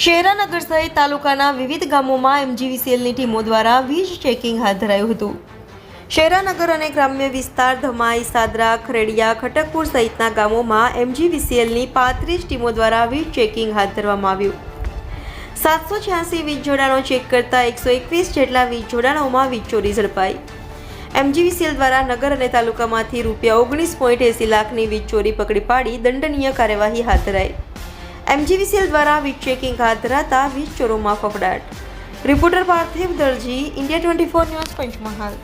શહેરાનગર સહિત તાલુકાના વિવિધ ગામોમાં એમજીવીસીએલની ટીમો દ્વારા વીજ ચેકિંગ હાથ ધરાયું હતું. શહેરાનગર અને ગ્રામ્ય વિસ્તાર ધમાઈ, સાદરા, ખરેડિયા, ખટકપુર સહિતના ગામોમાં એમજીવીસીએલની પાંત્રીસ ટીમો દ્વારા વીજ ચેકિંગ હાથ ધરવામાં આવ્યું. સાતસો છ્યાસી વીજ જોડાણો ચેક કરતા એકસો એકવીસ જેટલા વીજ જોડાણોમાં વીજ ચોરી ઝડપાઈ. એમજીવીસીએલ દ્વારા નગર અને તાલુકામાંથી રૂપિયા ઓગણીસ પોઈન્ટ એંસી લાખની વીજ ચોરી પકડી પાડી દંડનીય કાર્યવાહી હાથ ધરાઈ. એમજીવીસીએલ દ્વારા વીજ ચેકિંગ હાથ ધરાતા વીજ ચોરોમાં ફફડાટ. Reporter Parthiv Darji, India twenty four news Panchmahal.